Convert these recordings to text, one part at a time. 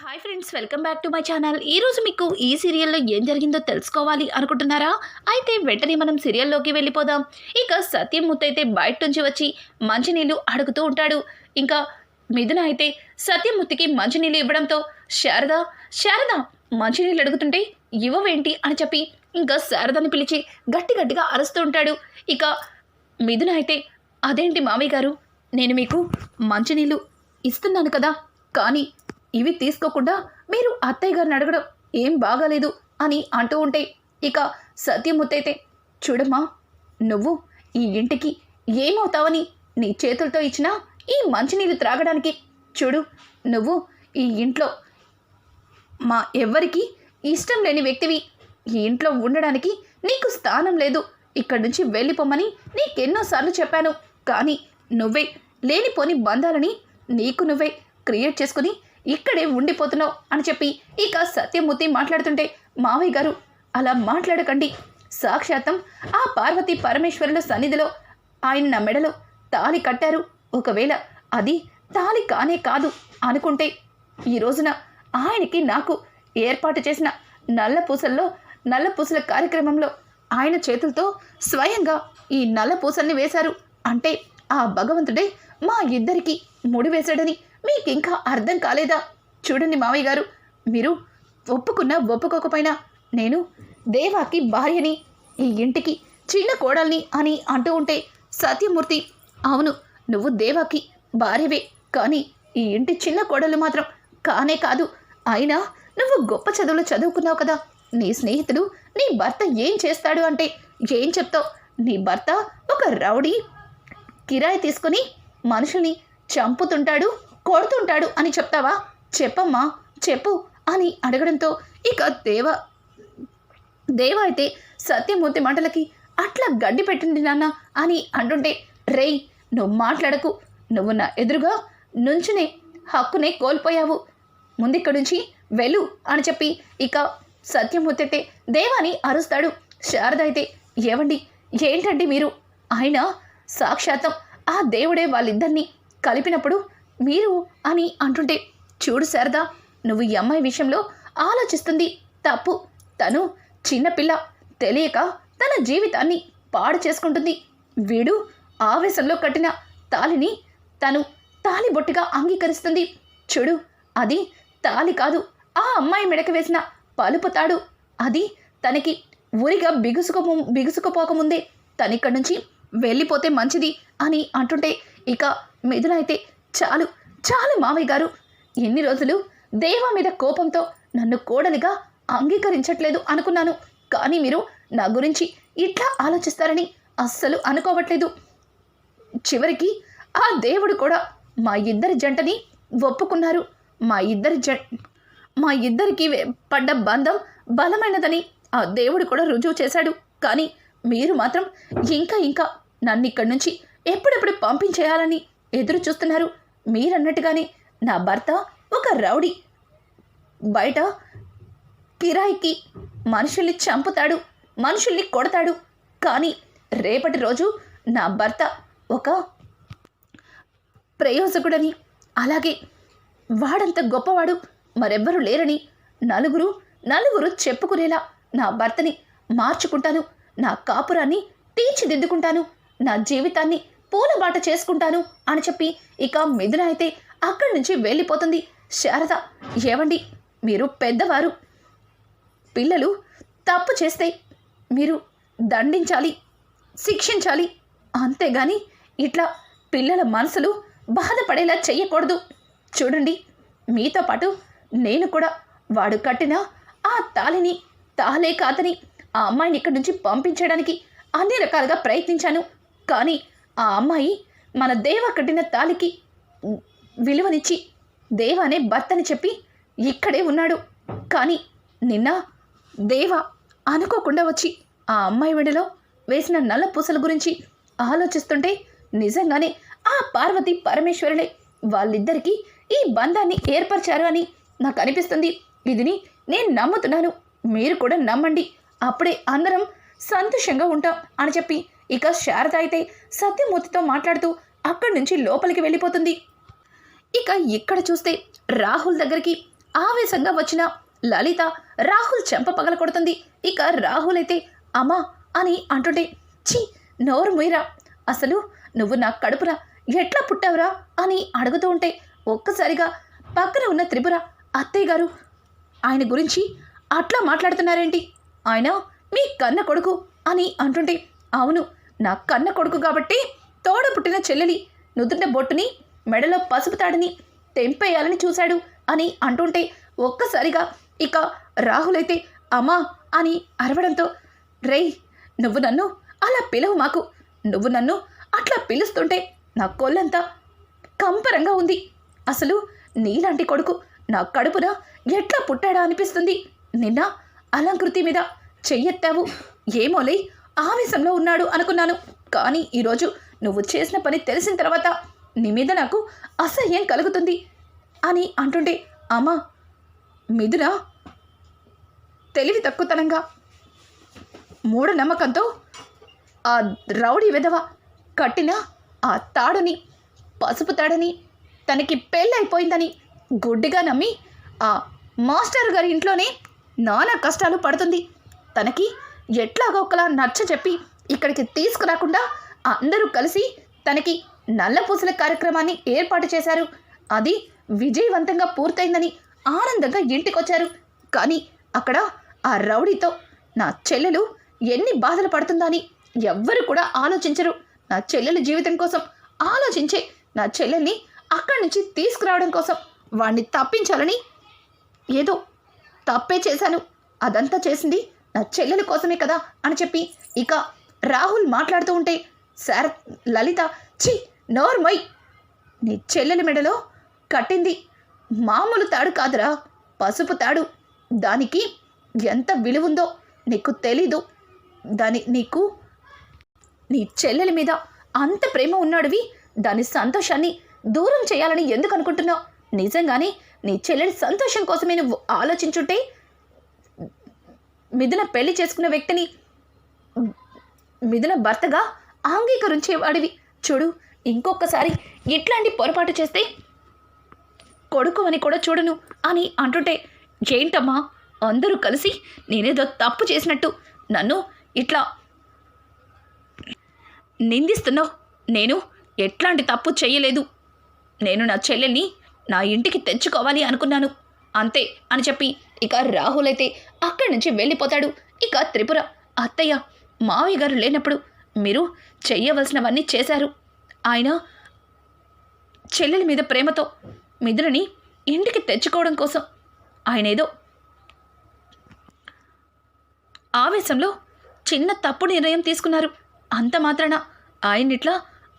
Hi friends welcome back to my channel ఈరోజు మీకు ఈ సీరియల్లో ఏం జరిగిందో తెలుసుకోవాలి అనుకుంటున్నారా? అయితే వెంటనే మనం సీరియల్లోకి వెళ్ళిపోదాం. ఇక సత్యం ముత్తైతే బయట నుంచి వచ్చి మంచినీళ్ళు అడుగుతూ ఉంటాడు. ఇంకా మిథున అయితే సత్యమూర్తికి మంచినీళ్ళు ఇవ్వడంతో శారద శారద మంచినీళ్ళు అడుగుతుంటే ఇవ్వవేంటి? అని చెప్పి ఇంకా శారదని పిలిచి గట్టి గట్టిగా అరుస్తూ ఉంటాడు. ఇక మిథున అయితే అదేంటి మామయ్య గారు నేను మీకు మంచినీళ్ళు ఇస్తున్నాను కదా కానీ ఇవి తీసుకోకుండా మీరు అత్తయ్య గారిని అడగడం ఏం బాగాలేదు అని అంటూ ఉంటే ఇక సత్యముత్తైతే చూడమ్మా నువ్వు ఈ ఇంటికి ఏమవుతావని నీ చేతులతో ఇచ్చిన ఈ మంచినీళ్ళు త్రాగడానికి చూడు నువ్వు ఈ ఇంట్లో మా ఎవ్వరికి ఇష్టం లేని వ్యక్తివి. ఈ ఇంట్లో ఉండడానికి నీకు స్థానం లేదు. ఇక్కడి నుంచి వెళ్ళిపోమని నీకెన్నోసార్లు చెప్పాను. కానీ నువ్వే లేనిపోని బంధాలని నీకు నువ్వే క్రియేట్ చేసుకుని ఇక్కడే ఉండిపోతున్నావు అని చెప్పి ఇక సత్యమూర్తి మాట్లాడుతుంటే మావయ్య గారు అలా మాట్లాడకండి. సాక్షాత్తం ఆ పార్వతి పరమేశ్వరుల సన్నిధిలో ఆయన నా మెడలో తాలి కట్టారు. ఒకవేళ అది తాలి కానే కాదు అనుకుంటే ఈ రోజున ఆయనకి నాకు ఏర్పాటు చేసిన నల్ల పూసల్లో నల్ల పూసల కార్యక్రమంలో ఆయన చేతులతో స్వయంగా ఈ నల్ల పూసల్ని వేశారు. అంటే ఆ భగవంతుడే మా ఇద్దరికి ముడి వేశాడని మీకు ఇంకా అర్థం కాలేదా? చూడండి మావయ్య గారు. మీరు ఒప్పుకున్నా ఒప్పుకోకపోయినా నేను దేవాకి భార్యని ఈ ఇంటికి చిన్న కోడల్ని అని అంటూ ఉంటే సత్యమూర్తి అవును నువ్వు దేవాకి భార్యవే కానీ ఈ ఇంటి చిన్న కోడలు మాత్రం కానే కాదు. అయినా నువ్వు గొప్ప చదువులు చదువుకున్నావు కదా. నీ స్నేహితుడు నీ భర్త ఏం చేస్తాడు అంటే ఏం చెప్తావు? నీ భర్త ఒక రౌడీ కిరాయి తీసుకుని మనుషుల్ని చంపుతుంటాడు. కొడుతుంటాడు అని చెప్తావా? చెప్పమ్మా చెప్పు అని అడగడంతో ఇక దేవ దేవ అయితే సత్యమూర్తి మాటలకి అట్లా గడ్డి పెట్టింది నాన్న అని అంటుంటే రేయ్ నువ్వు మాట్లాడకు. నువ్వు నా ఎదురుగా నుంచునే హక్కునే కోల్పోయావు. ముందిక్కడి నుంచి వెళ్ళు అని చెప్పి ఇక సత్యమూర్తి అయితే దేవాని అరుస్తాడు. శారద అయితే ఏవండి? ఏంటండి మీరు? ఆయన సాక్షాత్తం ఆ దేవుడే వాళ్ళిద్దరినీ కలిపినప్పుడు మీరు అని అంటుంటే చూడు శారదా నువ్వు ఈ అమ్మాయి విషయంలో ఆలోచిస్తుంది. తప్పు. తను చిన్నపిల్ల తెలియక తన జీవితాన్ని పాడు చేసుకుంటుంది. వీడు ఆవేశంలో కట్టిన తాలిని తను తాలి బొట్టిగా అంగీకరిస్తుంది. చూడు అది తాలి కాదు. ఆ అమ్మాయి మెడక వేసిన పలుపు తాడు. అది తనకి ఊరిగా బిగుసుకో బిగుసుకుపోకముందే తనిక్కడి నుంచి వెళ్ళిపోతే మంచిది అని అంటుంటే ఇక మిథున అయితే చాలు చాలు మామయ్య గారు. ఎన్ని రోజులు దేవ మీద కోపంతో నన్ను కోడలిగా అంగీకరించట్లేదు అనుకున్నాను. కానీ మీరు నా గురించి ఇట్లా ఆలోచిస్తారని అస్సలు అనుకోవట్లేదు. చివరికి ఆ దేవుడు కూడా మా ఇద్దరి జంటని ఒప్పుకున్నారు. మా ఇద్దరి జ మా ఇద్దరికి పడ్డ బంధం బలమైనదని ఆ దేవుడు కూడా రుజువు చేశాడు. కానీ మీరు మాత్రం ఇంకా ఇంకా నన్ను ఇక్కడి నుంచి ఎప్పుడెప్పుడు పంపించేయాలని ఎదురు చూస్తున్నారు మీరన్నట్టుగానే నా భర్త ఒక రౌడీ. బయట కిరాయికి మనుషుల్ని చంపుతాడు మనుషుల్ని కొడతాడు. కానీ రేపటి రోజు నా భర్త ఒక ప్రయోజకుడని అలాగే వాడంత గొప్పవాడు మరెవ్వరూ లేరని నలుగురు నలుగురు చెప్పుకునేలా నా భర్తని మార్చుకుంటాను. నా కాపురాన్ని తీర్చిదిద్దుకుంటాను. నా జీవితాన్ని పూలబాట చేసుకుంటాను అని చెప్పి ఇక మిథున అయితే అక్కడి నుంచి వెళ్ళిపోతుంది. శారద ఏవండి? మీరు పెద్దవారు. పిల్లలు తప్పు చేస్తే మీరు దండించాలి శిక్షించాలి. అంతేగాని ఇట్లా పిల్లల మనసులు బాధపడేలా చెయ్యకూడదు. చూడండి మీతో పాటు నేను కూడా వాడు కట్టిన ఆ తాలిని తాలే కాదని ఆ అమ్మాయిని ఇక్కడి నుంచి పంపించడానికి అన్ని రకాలుగా ప్రయత్నించాను. కానీ ఆ అమ్మాయి మన దేవ కట్టిన తాలికి విలువనిచ్చి దేవ అనే భర్తని చెప్పి ఇక్కడే ఉన్నాడు. కానీ నిన్న దేవ అనుకోకుండా వచ్చి ఆ అమ్మాయి వెడలో వేసిన నల్ల పూసల గురించి ఆలోచిస్తుంటే నిజంగానే ఆ పార్వతి పరమేశ్వరులే వాళ్ళిద్దరికీ ఈ బంధాన్ని ఏర్పరిచారు అని నాకు అనిపిస్తుంది ఇదిని నేను నమ్ముతున్నాను. మీరు కూడా నమ్మండి. అప్పుడే అందరం సంతోషంగా ఉంటాం అని చెప్పి ఇక శారద అయితే సత్యమూర్తితో మాట్లాడుతూ అక్కడి నుంచి లోపలికి వెళ్ళిపోతుంది. ఇక ఇక్కడ చూస్తే రాహుల్ దగ్గరికి ఆవేశంగా వచ్చిన లలిత రాహుల్ చెంప పగల కొడుతుంది. ఇక రాహుల్ అయితే అమ్మా అని అంటుంటే ఛీ నోరు ముయిరా. అసలు నువ్వు నా కడుపున ఎట్లా పుట్టావురా అని అడుగుతూ ఉంటే ఒక్కసారిగా పక్కన ఉన్న త్రిపుర అత్తయ్య గారు ఆయన గురించి అట్లా మాట్లాడుతున్నారేంటి? ఆయన మీ కన్న కొడుకు అని అంటుంటే అవును నా కన్న కొడుకు కాబట్టి తోడ పుట్టిన చెల్లెలి నుదుట బొట్టుని మెడలో పసుపు తాడిని తెంపేయాలని చూశాడు అని అంటుంటే ఒక్కసారిగా ఇక రాహులైతే అమ్మా అని అరవడంతో రేయ్ నువ్వు నన్ను అలా పిలవు మాకు. నువ్వు నన్ను అట్లా పిలుస్తుంటే నా కొల్లంతా కంపరంగా ఉంది. అసలు నీలాంటి కొడుకు నా కడుపున ఎట్లా పుట్టాడా అనిపిస్తుంది. నిన్న అలంకృతి మీద చెయ్యెత్తావు. ఏమోలే ఆవేశంలో ఉన్నాడు అనుకున్నాను. కానీ ఈరోజు నువ్వు చేసిన పని తెలిసిన తర్వాత నీ మీద నాకు అసహ్యం కలుగుతుంది అని అంటుంటే అమ్మా మిథున తెలివి తక్కువతనంగా మూఢనమ్మకంతో ఆ రౌడీ విధవ కట్టిన ఆ తాడుని పసుపు తాడని తనకి పెళ్ళైపోయిందని గుడ్డిగా నమ్మి ఆ మాస్టర్ గారి ఇంట్లోనే నానా కష్టాలు పడుతుంది. తనకి ఎట్లాగో ఒకలా నచ్చ చెప్పి ఇక్కడికి తీసుకురాకుండా అందరూ కలిసి తనకి నల్లపూసల కార్యక్రమాన్ని ఏర్పాటు చేశారు. అది విజయవంతంగా పూర్తయిందని ఆనందంగా ఇంటికొచ్చారు. కానీ అక్కడ ఆ రౌడీతో నా చెల్లెలు ఎన్ని బాధలు పడుతుందని ఎవ్వరు కూడా ఆలోచించరు. నా చెల్లెల జీవితం కోసం ఆలోచించే నా చెల్లెల్ని అక్కడి నుంచి తీసుకురావడం కోసం వాణ్ణి తప్పించాలని ఏదో తప్పే చేశాను. అదంతా చేసింది నా చెల్లెల కోసమే కదా అని చెప్పి ఇక రాహుల్ మాట్లాడుతూ ఉంటే సార్ లలిత ఛీ నోర్మై నీ చెల్లెల మెడలో కట్టింది మామూలు తాడు కాదురా పసుపు తాడు. దానికి ఎంత విలువుందో నీకు తెలీదు. దాని నీకు నీ చెల్లెల మీద అంత ప్రేమ ఉన్నాడువి. దాని సంతోషాన్ని దూరం చేయాలని ఎందుకు అనుకుంటున్నావు? నిజంగానే నీ చెల్లెలి సంతోషం కోసమే నువ్వు ఆలోచించుంటే మిథున పెళ్ళి చేసుకున్న వ్యక్తిని. మిథున భర్తగా అంగీకరించేవాడివి. చూడు ఇంకొకసారి ఇట్లాంటి పొరపాటు చేస్తే కొడుకు అని కూడా చూడను అని అంటుంటే ఏంటమ్మా అందరూ కలిసి నేనేదో తప్పు చేసినట్టు నన్ను ఇట్లా నిందిస్తున్నావు. నేను ఎట్లాంటి తప్పు చేయలేదు. నేను నా చెల్లెల్ని నా ఇంటికి తెచ్చుకోవాలి అనుకున్నాను. అంతే అని చెప్పి ఇక రాహుల్ అయితే అక్కడి నుంచి వెళ్ళిపోతాడు. ఇక త్రిపుర అత్తయ్య మావయ్య గారు లేనప్పుడు మీరు చెయ్యవలసినవన్నీ చేశారు. ఆయన చెల్లెల మీద ప్రేమతో మిథులని ఇంటికి తెచ్చుకోవడం కోసం ఆయన ఏదో ఆవేశంలో చిన్న తప్పు నిర్ణయం తీసుకున్నారు. అంత మాత్రాన ఆయన్నిట్లా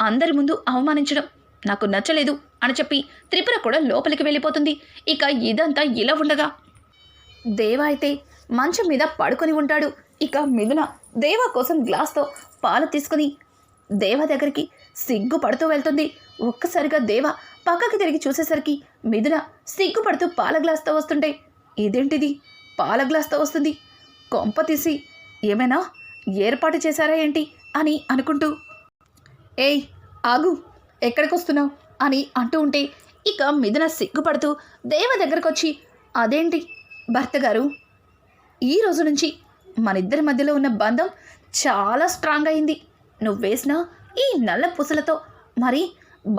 అందరి ముందు అవమానించడం నాకు నచ్చలేదు అని చెప్పి త్రిపుర కూడా లోపలికి వెళ్ళిపోతుంది. ఇక ఇదంతా ఇలా ఉండగా దేవ అయితే మంచం మీద పడుకొని ఉంటాడు. ఇక మిథున దేవ కోసం గ్లాస్తో పాలు తీసుకుని దేవ దగ్గరికి సిగ్గుపడుతూ వెళ్తుంది. ఒక్కసారిగా దేవ పక్కకి తిరిగి చూసేసరికి మిథున సిగ్గుపడుతూ పాల గ్లాస్తో వస్తుంటే ఇదేంటిది? పాల గ్లాస్తో వస్తుంది. కొంప తీసి ఏమైనా ఏర్పాటు చేశారా ఏంటి? అని అనుకుంటూ ఏయ్ ఆగు ఎక్కడికి వస్తున్నావు అని అంటూ ఉంటే ఇక మిథున సిగ్గుపడుతూ దేవ దగ్గరకు వచ్చి అదేంటి భర్త గారు? ఈ రోజు నుంచి మన ఇద్దరి మధ్యలో ఉన్న బంధం చాలా స్ట్రాంగ్ అయింది. నువ్వు వేసిన ఈ నల్ల పూసలతో మరి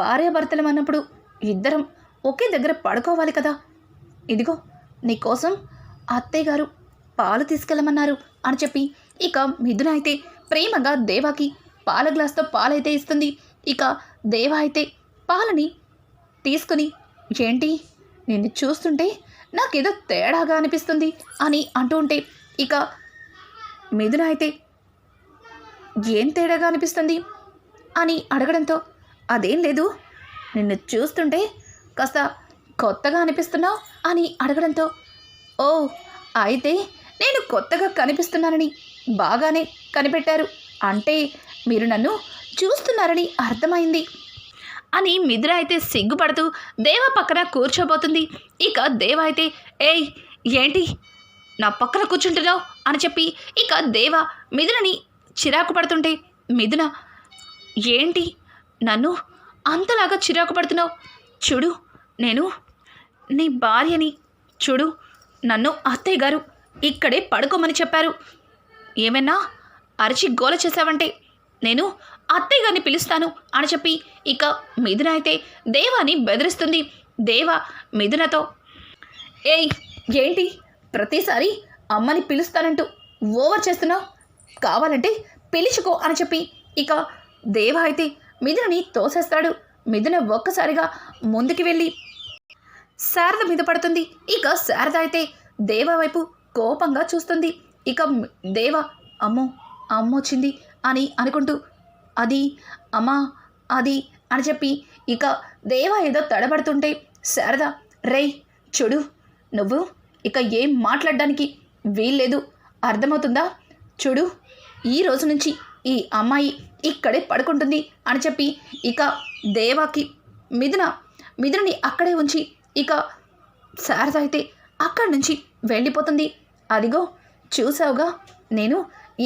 భార్యాభర్తలం అన్నప్పుడు ఇద్దరం ఒకే దగ్గర పడుకోవాలి కదా. ఇదిగో నీకోసం అత్తయ్య గారు పాలు తీసుకెళ్ళమన్నారు అని చెప్పి ఇక మిథున అయితే ప్రేమగా దేవాకి పాల గ్లాస్తో పాలైతే ఇస్తుంది. ఇక దేవా అయితే పాలని తీసుకుని ఏంటి నిన్ను చూస్తుంటే నాకేదో తేడాగా అనిపిస్తుంది అని అంటూ ఉంటే ఇక మిథున అయితే ఏం తేడాగా అనిపిస్తుంది? అని అడగడంతో అదేం లేదు నిన్ను చూస్తుంటే కాస్త కొత్తగా అనిపిస్తున్నావు? అని అడగడంతో ఓ అయితే నేను కొత్తగా కనిపిస్తున్నానని బాగానే కనిపెట్టారు. అంటే మీరు నన్ను చూస్తున్నారని అర్థమైంది. అని మిద్ర అయితే సిగ్గుపడుతూ దేవ పక్కన కూర్చోబోతుంది. ఇక దేవ అయితే ఏయ్ ఏంటి? నా పక్కన కూర్చుంటున్నావు? అని చెప్పి ఇక దేవ మిథునని చిరాకు పడుతుంటే మిథున ఏంటి? నన్ను అంతలాగా చిరాకు పడుతున్నావు? చూడు నేను నీ భార్యని చూడు నన్ను అత్తయ్య గారు ఇక్కడే పడుకోమని చెప్పారు. ఏమైనా అరిచి గోల చేశావంటే నేను అత్తయ్య గారిని పిలుస్తాను అని చెప్పి ఇక మిథున అయితే దేవాని బెదిరిస్తుంది. దేవ మిథునతో ఏయ్ ఏంటి? ప్రతిసారి అమ్మని పిలుస్తానంటూ ఓవర్ చేస్తున్నావు? కావాలంటే పిలుచుకో అని చెప్పి ఇక దేవ అయితే మిథునని తోసేస్తాడు. మిథున ఒక్కసారిగా ముందుకు వెళ్ళి శారద మీద పడుతుంది. ఇక శారద అయితే దేవ వైపు కోపంగా చూస్తుంది. ఇక దేవ అమ్మో అమ్మ వచ్చింది అని అనుకుంటూ అది అమ్మా అది అని చెప్పి ఇక దేవ ఏదో తడబడుతుంటే శారద రేయ్ చూడు నువ్వు ఇక ఏం మాట్లాడడానికి వీల్లేదు. అర్థమవుతుందా? చూడు ఈ రోజు నుంచి ఈ అమ్మాయి ఇక్కడే పడుకుంటుంది అని చెప్పి ఇక దేవాకి మిథున మిథునని అక్కడే ఉంచి ఇక శారద అయితే అక్కడి నుంచి వెళ్ళిపోతుంది. అదిగో చూసావుగా నేను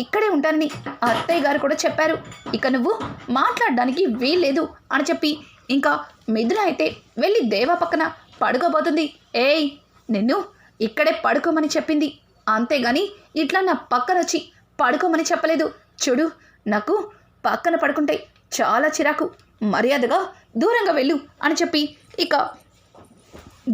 ఇక్కడే ఉంటానని అత్తయ్య గారు కూడా చెప్పారు. ఇక నువ్వు మాట్లాడడానికి వీల్లేదు అని చెప్పి ఇంకా మిథున అయితే వెళ్ళి దేవా పక్కన పడుకోబోతుంది. ఏయ్ నిన్ను ఇక్కడే పడుకోమని చెప్పింది. అంతేగాని ఇట్లా నా పక్కన వచ్చి పడుకోమని చెప్పలేదు. చూడు నాకు పక్కన పడుకుంటే చాలా చిరాకు. మర్యాదగా దూరంగా వెళ్ళు అని చెప్పి ఇక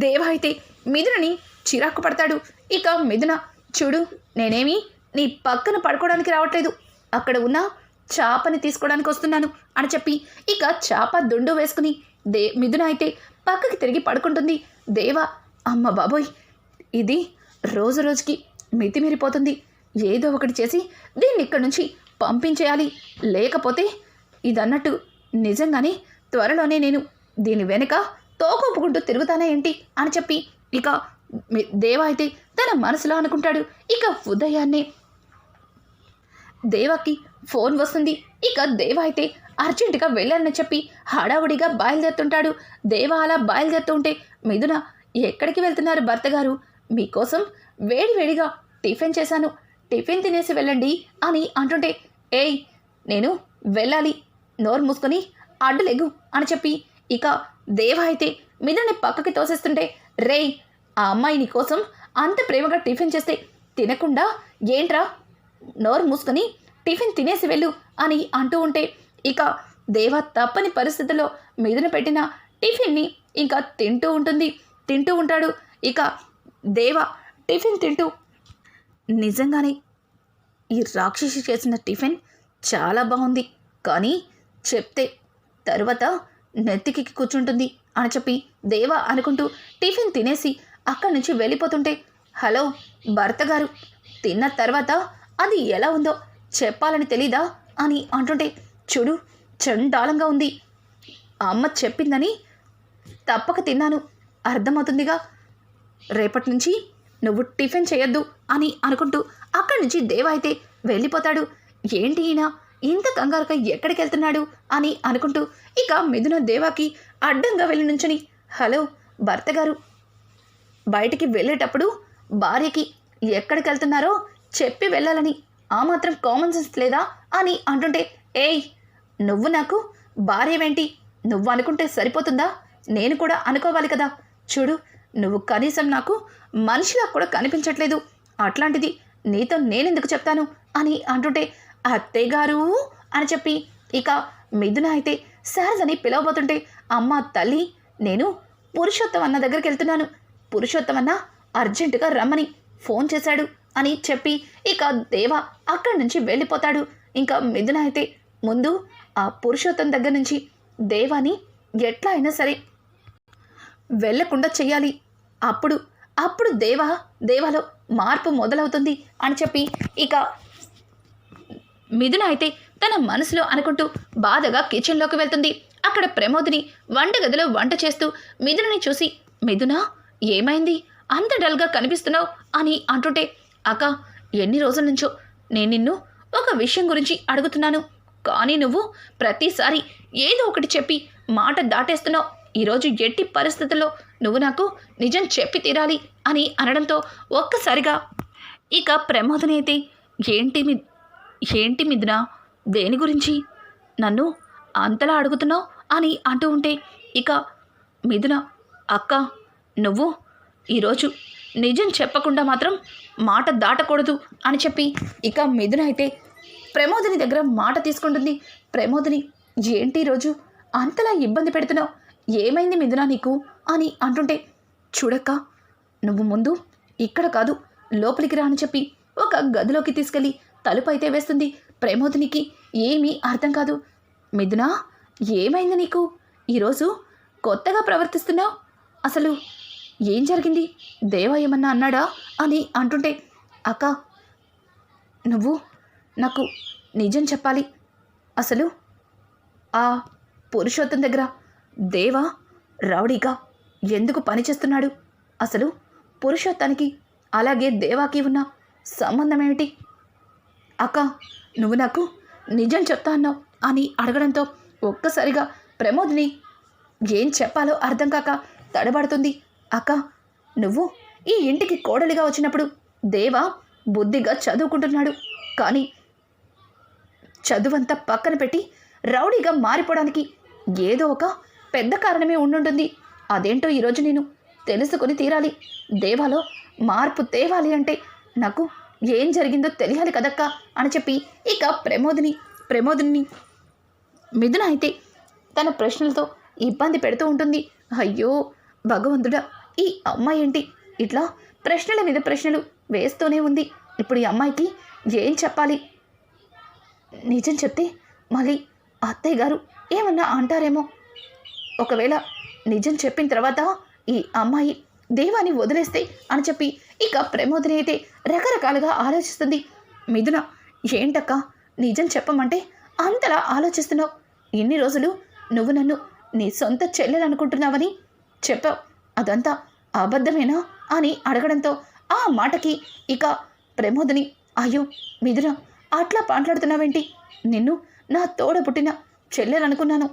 దేవ అయితే మిథునని చిరాకు పడతాడు. ఇక మిథున చూడు నేనేమి నీ పక్కన పడుకోవడానికి రావట్లేదు. అక్కడ ఉన్న చాపని తీసుకోవడానికి వస్తున్నాను అని చెప్పి ఇక చాప దుండు వేసుకుని దే మిథున అయితే పక్కకి తిరిగి పడుకుంటుంది. దేవ అమ్మ బాబోయ్ ఇది రోజు రోజుకి మితిమీరిపోతుంది. ఏదో ఒకటి చేసి దీన్ని ఇక్కడి నుంచి పంపించేయాలి. లేకపోతే ఇదన్నట్టు నిజంగానే త్వరలోనే నేను దీని వెనుక తోకొప్పుకుంటూ తిరుగుతానే ఏంటి అని చెప్పి ఇక దేవా దేవ అయితే తన మనసులో అనుకుంటాడు. ఇక ఉదయాన్నే దేవకి ఫోన్ వస్తుంది. ఇక దేవ అయితే అర్జెంటుగా వెళ్ళాలని చెప్పి హడావుడిగా బయలుదేరుతుంటాడు. దేవ అలా బయలుదేరుతుంటే మిథున ఎక్కడికి వెళ్తున్నారు భర్త గారు? మీకోసం వేడివేడిగా టిఫిన్ చేశాను. టిఫిన్ తినేసి వెళ్ళండి అని అంటుంటే ఏయ్ నేను వెళ్ళాలి. నోరు మూసుకొని అడ్డలేగు అని చెప్పి ఇక దేవ అయితే మిథుని పక్కకి తోసేస్తుంటే రేయ్ ఆ అమ్మాయి నీకోసం అంత ప్రేమగా టిఫిన్ చేస్తే తినకుండా ఏంట్రా నోరు మూసుకొని టిఫిన్ తినేసి వెళ్ళు అని అంటూ ఉంటే ఇక దేవ తప్పని పరిస్థితుల్లో మీదన పెట్టిన టిఫిన్ని ఇంకా తింటూ ఉంటుంది. తింటూ ఉంటాడు. ఇక దేవ టిఫిన్ తింటూ నిజంగానే ఈ రాక్షసి చేసిన టిఫిన్ చాలా బాగుంది. కానీ చెప్తే తర్వాత నెత్తికి కూర్చుంటుంది అని చెప్పి దేవ అనుకుంటూ టిఫిన్ తినేసి అక్కడి నుంచి వెళ్ళిపోతుంటే హలో భర్త గారు తిన్న తర్వాత అది ఎలా ఉందో చెప్పాలని తెలీదా అని అంటుంటే చూడు చండాలంగా ఉంది. అమ్మ చెప్పిందని తప్పక తిన్నాను. అర్థమవుతుందిగా. రేపటి నుంచి నువ్వు టిఫిన్ చేయొద్దు అని అనుకుంటూ అక్కడి నుంచి దేవ అయితే వెళ్ళిపోతాడు. ఏంటి ఈయన? ఇంత కంగారుగా ఎక్కడికి వెళ్తున్నాడు అని అనుకుంటూ ఇక మిథున దేవాకి అడ్డంగా వెళ్ళి నుంచుని హలో భర్త గారు. బయటికి వెళ్ళేటప్పుడు భార్యకి ఎక్కడికి వెళ్తున్నారో చెప్పి వెళ్ళాలని. ఆ మాత్రం కామన్ సెన్స్ లేదా? అని అంటుంటే ఏయ్ నువ్వు నాకు భార్యవేంటి? నువ్వు అనుకుంటే సరిపోతుందా? నేను కూడా అనుకోవాలి కదా. చూడు నువ్వు కనీసం నాకు మనిషిలా కూడా కనిపించట్లేదు. అట్లాంటిది నీతో నేనెందుకు చెప్తాను? అని అంటుంటే అత్తయ్య గారు అని చెప్పి ఇక మిథున అయితే శారదని పిలవబోతుంటే అమ్మ తల్లి నేను పురుషోత్తం అన్న దగ్గరికి వెళ్తున్నాను. పురుషోత్తం అన్న అర్జెంటుగా రమ్మని ఫోన్ చేశాడు. అని చెప్పి ఇక దేవ అక్కడి నుంచి వెళ్ళిపోతాడు. ఇంకా మిథున అయితే ముందు ఆ పురుషోత్తం దగ్గర నుంచి దేవాని ఎట్లా అయినా సరే వెళ్ళకుండా చెయ్యాలి అప్పుడు అప్పుడు దేవ దేవాలో మార్పు మొదలవుతుంది అని చెప్పి ఇక మిథున అయితే తన మనసులో అనుకుంటూ బాధగా కిచెన్లోకి వెళ్తుంది. అక్కడ ప్రమోదిని వంటగదిలో వంట చేస్తూ మిథునని చూసి మిథున ఏమైంది? అంత డల్గా కనిపిస్తున్నావు అని అంటుంటే అక్క ఎన్ని రోజుల నుంచో నేను నిన్ను ఒక విషయం గురించి అడుగుతున్నాను. కానీ నువ్వు ప్రతిసారి ఏదో ఒకటి చెప్పి మాట దాటేస్తున్నావు. ఈరోజు ఎట్టి పరిస్థితుల్లో నువ్వు నాకు నిజం చెప్పి తీరాలి అని అనడంతో ఒక్కసారిగా ఇక ప్రమోదనైతే ఏంటి మీ ఏంటి మిథున దేని గురించి నన్ను అంతలా అడుగుతున్నావు అని అంటూ ఉంటే ఇక మిథున అక్క నువ్వు ఈరోజు నిజం చెప్పకుండా మాత్రం మాట దాటకూడదు అని చెప్పి ఇక మిథున అయితే ప్రమోదిని దగ్గర మాట తీసుకుంటుంది. ప్రమోదిని ఏంటి రోజు? అంతలా ఇబ్బంది పెడుతున్నావు? ఏమైంది మిథున నీకు? అని అంటుంటే చూడక్క నువ్వు ముందు ఇక్కడ కాదు లోపలికి రా అని చెప్పి ఒక గదిలోకి తీసుకెళ్ళి తలుపు అయితే వేస్తుంది ప్రమోదినికి. ఏమీ అర్థం కాదు. మిథునా ఏమైంది నీకు? ఈరోజు కొత్తగా ప్రవర్తిస్తున్నావు? అసలు ఏం జరిగింది? దేవా ఏమన్నా అన్నాడా? అని అంటుంటే అక్క నువ్వు నాకు నిజం చెప్పాలి. అసలు ఆ పురుషోత్తం దగ్గర దేవా రౌడీగా ఎందుకు పనిచేస్తున్నాడు అసలు పురుషోత్తానికి అలాగే దేవాకి ఉన్న సంబంధం ఏమిటి? అక్క నువ్వు నాకు నిజం చెప్తా అన్నావు అని అడగడంతో ఒక్కసారిగా ప్రమోద్ని ఏం చెప్పాలో అర్థం కాక తడబడుతుంది. అక్క నువ్వు ఈ ఇంటికి కోడలిగా వచ్చినప్పుడు దేవా బుద్ధిగా చదువుకుంటున్నాడు. కానీ చదువంతా పక్కన పెట్టి రౌడీగా మారిపోవడానికి ఏదో ఒక పెద్ద కారణమే ఉండుంటుంది. అదేంటో ఈరోజు నేను తెలుసుకొని తీరాలి. దేవాలో మార్పు తేవాలి అంటే నాకు ఏం జరిగిందో తెలియాలి కదక్క అని చెప్పి ఇక ప్రమోదిని ప్రమోదిని మిథున అయితే తన ప్రశ్నలతో ఇబ్బంది పెడుతూ ఉంటుంది. అయ్యో భగవంతుడా ఈ అమ్మాయి ఏంటి? ఇట్లా ప్రశ్నల మీద ప్రశ్నలు వేస్తూనే ఉంది. ఇప్పుడు ఈ అమ్మాయికి ఏం చెప్పాలి? నిజం చెప్తే మళ్ళీ అత్తయ్య గారు ఏమన్నా అంటారేమో? ఒకవేళ నిజం చెప్పిన తర్వాత ఈ అమ్మాయి దేవాన్ని వదిలేస్తే అని చెప్పి ఇక ప్రమోదిని అయితే రకరకాలుగా ఆలోచిస్తుంది. మిథున ఏంటక్క? నిజం చెప్పమంటే అంతలా ఆలోచిస్తున్నావు? ఇన్ని రోజులు నువ్వు నన్ను నీ సొంత చెల్లెలనుకుంటున్నావని చెప్పావు. అదంతా అబద్ధమేనా అని అడగడంతో ఆ మాటకి ఇక ప్రమోదిని అయ్యో మిథున అట్లా మాట్లాడుతున్నావేంటి నిన్ను నా తోడ పుట్టిన చెల్లెలనుకున్నాను.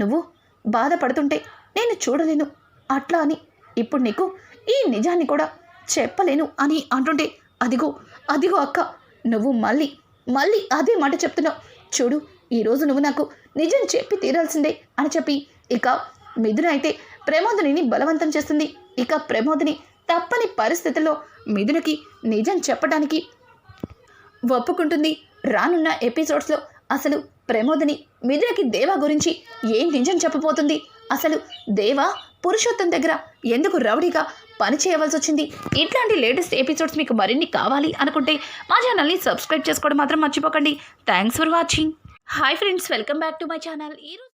నువ్వు బాధపడుతుంటే నేను చూడలేను. అట్లా అని ఇప్పుడు నీకు ఈ నిజాన్ని కూడా చెప్పలేను అని అంటుంటే అదిగో అదిగో అక్క నువ్వు మళ్ళీ మళ్ళీ అదే మాట చెప్తున్నావు. చూడు ఈరోజు నువ్వు నాకు నిజం చెప్పి తీరాల్సిందే అని చెప్పి ఇక మిథున అయితే ప్రమోదిని బలవంతం చేస్తుంది ఇక ప్రమోదిని తప్పని పరిస్థితుల్లో మిథునకి నిజం చెప్పడానికి ఒప్పుకుంటుంది. రానున్న ఎపిసోడ్స్లో అసలు ప్రమోదిని మిథునకి దేవా గురించి ఏం నిజం చెప్పబోతుంది? అసలు దేవా పురుషోత్తం దగ్గర ఎందుకు రౌడీగా పని చేయవలసి వచ్చింది? ఇట్లాంటి లేటెస్ట్ ఎపిసోడ్స్ మీకు మరిన్ని కావాలి అనుకుంటే మా ఛానల్ని సబ్స్క్రైబ్ చేసుకోవడం మాత్రం మర్చిపోకండి. Thanks for watching. Hi friends welcome back to my channel. ఈరోజు